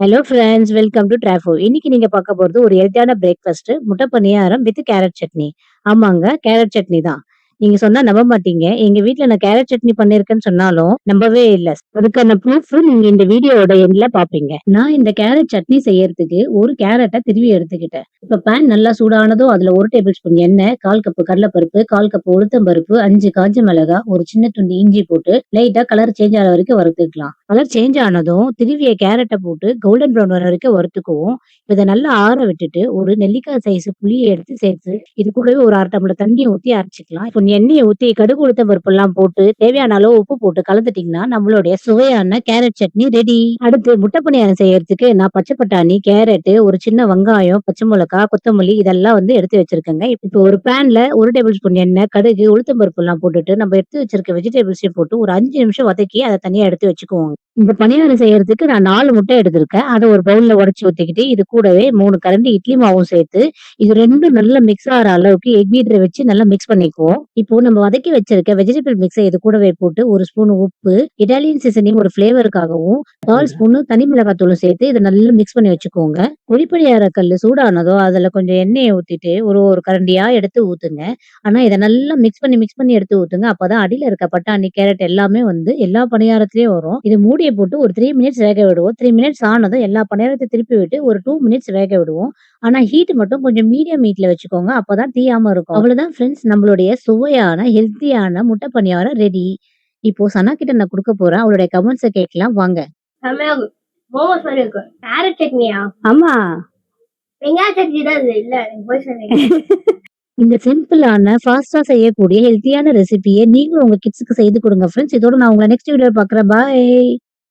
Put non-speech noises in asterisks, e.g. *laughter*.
Hello friends welcome to ட்ராஃபோ இன்னைக்கு நீங்க பார்க்க போறது ஒரு ஹெல்த்தியான பிரேக்ஃபாஸ்ட் முட்டை பணியாரம் வித் கேரட் சட்னி. ஆமாங்க கேரட் சட்னி தான். நீங்க சொன்னா நம்ப மாட்டீங்க. எங்க வீட்டுல நான் கேரட் சட்னி பண்ணிருக்கேன்னு சொன்னாலும் நம்பவே இல்ல. அதுக்கான ப்ரூஃப் நீங்க இந்த வீடியோட எண்ட்ல பாப்பீங்க. நான் இந்த கேரட் சட்னி செய்யறதுக்கு ஒரு கேரட்டை திருவி எடுத்துக்கிட்டேன். இப்ப பேன் நல்லா சூடானதும் அதுல ஒரு டேபிள் ஸ்பூன் எண்ணெய் கால் கப்பு கடலைப்பருப்பு கால் கப்பு உளுத்தம் பருப்பு அஞ்சு காஞ்ச மிளகா ஒரு சின்ன துண்டு இஞ்சி போட்டு லைட்டா கலர் சேஞ்ச் ஆகிற வரைக்கும் வறுத்துக்கலாம். கலர் சேஞ்ச் ஆனதும் திருவிய கேரட்டை போட்டு கோல்டன் ப்ரௌன் வர வரைக்கும் வறுத்துக்குவோம். இதை நல்லா ஆற விட்டுட்டு ஒரு நெல்லிக்காய் சைஸ் புளியை எடுத்து சேர்த்து இது கூடவே ஒரு அரை டம்ளர் தண்ணியை ஊத்தி அரைச்சிக்கலாம். இப்போ எண்ணெயை ஊற்றி கடுகு உளுத்த பருப்பெல்லாம் போட்டு தேவையான அளவு உப்பு போட்டு கலந்துட்டீங்கன்னா நம்மளுடைய சுவையான கேரட் சட்னி ரெடி அடுத்து முட்டை பணியாரம் செய்யறதுக்கு நான் பச்சை பட்டாணி கேரட்டு ஒரு சின்ன வெங்காயம் பச்சை மிளகா கொத்தமல்லி இதெல்லாம் வந்து எடுத்து வச்சிருக்கேங்க. இப்போ ஒரு பேன்ல ஒரு டேபிள் ஸ்பூன் எண்ணெய் கடுகு உளுத்தம் பருப்பு எல்லாம் போட்டுட்டு நம்ம எடுத்து வச்சிருக்க வெஜிடபிள்ஸையும் போட்டு ஒரு அஞ்சு நிமிஷம் வதக்கி அதை தனியா எடுத்து வச்சுக்குவோம் இந்த பணியாரம் செய்யறதுக்கு நான் நாலு முட்டை எடுத்திருக்கேன். அதை ஒரு பவுல்ல உடைச்சு ஊத்திக்கிட்டு இது கூடவே மூணு கரண்டி இட்லி மாவும் சேர்த்து இது ரெண்டும் நல்லா மிக்ஸ் ஆகிற அளவுக்கு எக் பீட்டரை வச்சு நல்லா மிக்ஸ் பண்ணிக்குவோம். இப்போ நம்ம வதக்கி வச்சிருக்க வெஜிடபிள் மிக்ஸை இது கூடவே போட்டு ஒரு ஸ்பூன் உப்பு இட்டாலியன் சீசனிங் ஒரு ஃபிளேவருக்காகவும் கால் ஸ்பூன் தனி மிளகாத்தூளும் சேர்த்து இதை நல்லா மிக்ஸ் பண்ணி வச்சுக்கோங்க. பொடிப்படியார கல் சூடானதோ அதுல கொஞ்சம் எண்ணெயை ஊத்திட்டு ஒரு ஒரு கரண்டியா எடுத்து ஊத்துங்க. ஆனா இதை நல்லா மிக்ஸ் பண்ணி மிக்ஸ் பண்ணி எடுத்து ஊத்துங்க. அப்பதான் அடியில இருக்க பட்டாணி கேரட் எல்லாமே வந்து எல்லா பணியாரத்திலயும் வரும். இது மூடியை போட்டு ஒரு த்ரீ மினிட்ஸ் வேக விடுவோம். த்ரீ மினிட்ஸ் ஆனதும் எல்லா பணியாரத்தையும் திருப்பி விட்டு ஒரு டூ மினிட்ஸ் வேக விடுவோம். ஆனா ஹீட் மட்டும் கொஞ்சம் மீடியம் ஹீட்ல வச்சுக்கோங்க. அப்பதான் தீயாம இருக்கும். அவ்வளவுதான் ஃப்ரெண்ட்ஸ் நம்மளுடைய சுவையான ஹெல்த்தியான முட்டை பணியாரம் ரெடி இப்போ சனா கிட்ட நான் கொடுக்க போறேன். அவளுடைய கமெண்ட்ஸை கேட்கலாம். வாங்க. செம்மையா இருக்கும். மோமோஸ் மாதிரி இருக்கும். கேரட் சட்னியா? ஆமா. வெங்காய சட்னி தான் இது இல்ல. போய் சொன்னீங்க *laughs* இந்த சிம்பிளான ஃபாஸ்டா செய்யக்கூடிய ஹெல்த்தியான ரெசிபியை நீங்களும் உங்க கிட்ஸுக்கு செய்து கொடுங்க ஃப்ரெண்ட்ஸ் இதோட நான் உங்களை நெக்ஸ்ட் வீடியோ பாக்குறேன் பாய்